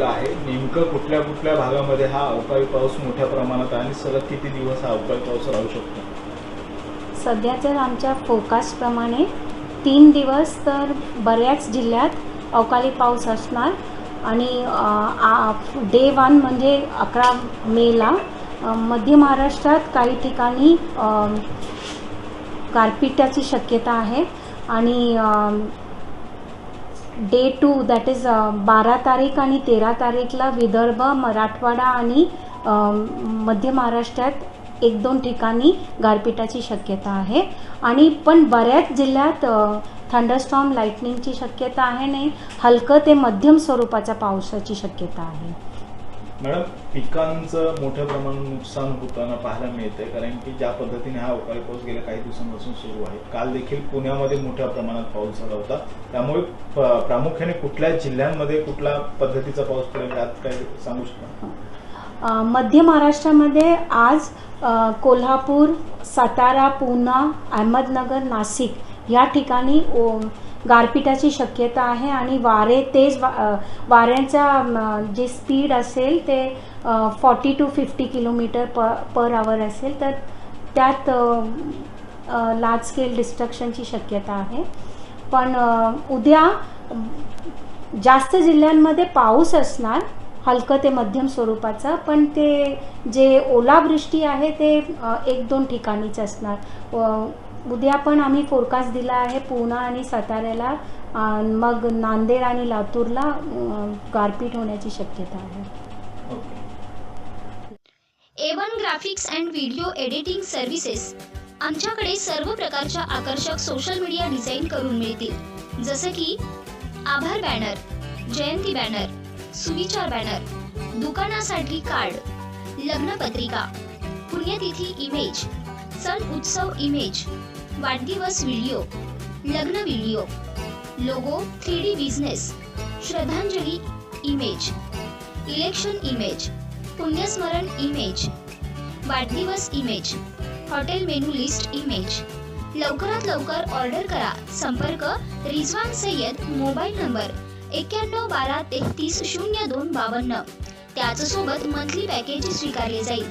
झालेला आहे. नेमकं कुठल्या कुठल्या भागामध्ये हा अवकाळी पाऊस मोठ्या प्रमाणात आणि सलग किती दिवस हा अवकाळी पाऊस राहू शकतो? सध्या तर आमच्या फोकासप्रमाणे तीन दिवस तर बऱ्याच जिल्ह्यात अवकाळी पाऊस असणार. आणि डे वन म्हणजे अकरा मेला मध्य महाराष्ट्रात काही ठिकाणी अ, गारपिटाची शक्यता आहे. आणि डे टू दॅट इज बारा तारीख आणि तेरा तारीखला विदर्भ मराठवाडा आणि मध्य महाराष्ट्रात एक दोन ठिकाणी गारपिटाची शक्यता आहे. आणि पण बऱ्याच जिल्ह्यात थंडरस्टॉर्म लाईटनिंगची शक्यता आहे नाही. हलकं ते मध्यम स्वरूपाच्या पावसाची शक्यता आहे. मॅडम पिकांचं मोठ्या प्रमाणात नुकसान होताना पाहायला मिळतंय कारण की ज्या पद्धतीने हा अवकाळी पाऊस गेल्या काही दिवसांपासून सुरू आहे. काल देखील पुण्यामध्ये मोठ्या प्रमाणात पाऊस झाला होता. त्यामुळे प्रामुख्याने कुठल्या जिल्ह्यांमध्ये कुठल्या पद्धतीचा पाऊस पडेल यात काय सांगू शकता? मध्य महाराष्ट्रामध्ये आज कोल्हापूर सातारा पूना अहमदनगर नाशिक या ठिकाणी गारपिटाची शक्यता आहे आणि वारे तेज वा वाऱ्यांचा जे स्पीड असेल ते फॉर्टी टू फिफ्टी किलोमीटर प पर आवर असेल तर त्यात लार्ज स्केल डिस्ट्रक्शनची शक्यता आहे. पण उद्या जास्त जिल्ह्यांमध्ये पाऊस असणार हलकं ते मध्यम स्वरूपाचं पण ते जे ओलावृष्टी आहे ते एक दोन ठिकाणीच असणार. व उद्या पण आम्ही फोरकास्ट दिला आहे पुणा आणि साताऱ्याला मग नांदेड आणि लातूरला गारपीट होण्याची शक्यता आहे. A one graphics and video editing services आमच्याकडे सर्व प्रकारच्या आकर्षक सोशल मीडिया डिझाईन करून मिळतील. जसं की आभार बॅनर जयंती बॅनर सुविचार बॅनर दुकानासाठी कार्ड लग्नपत्रिका पुण्यतिथी इमेज सण उत्सव इमेज वाढदिवस व्हिडिओ लग्न video logo three D business श्रद्धांजली इमेज इलेक्शन इमेज पुण्यस्मरण इमेज वाढदिवस image hotel menu list image लवकरात लवकर ऑर्डर करा. संपर्क रिझवान सय्यद मोबाईल नंबर एक्क्याण्णव बारा तेहतीस शून्य दोन बावन्न. त्याचसोबत मंथली पॅकेज स्वीकारले जाईल.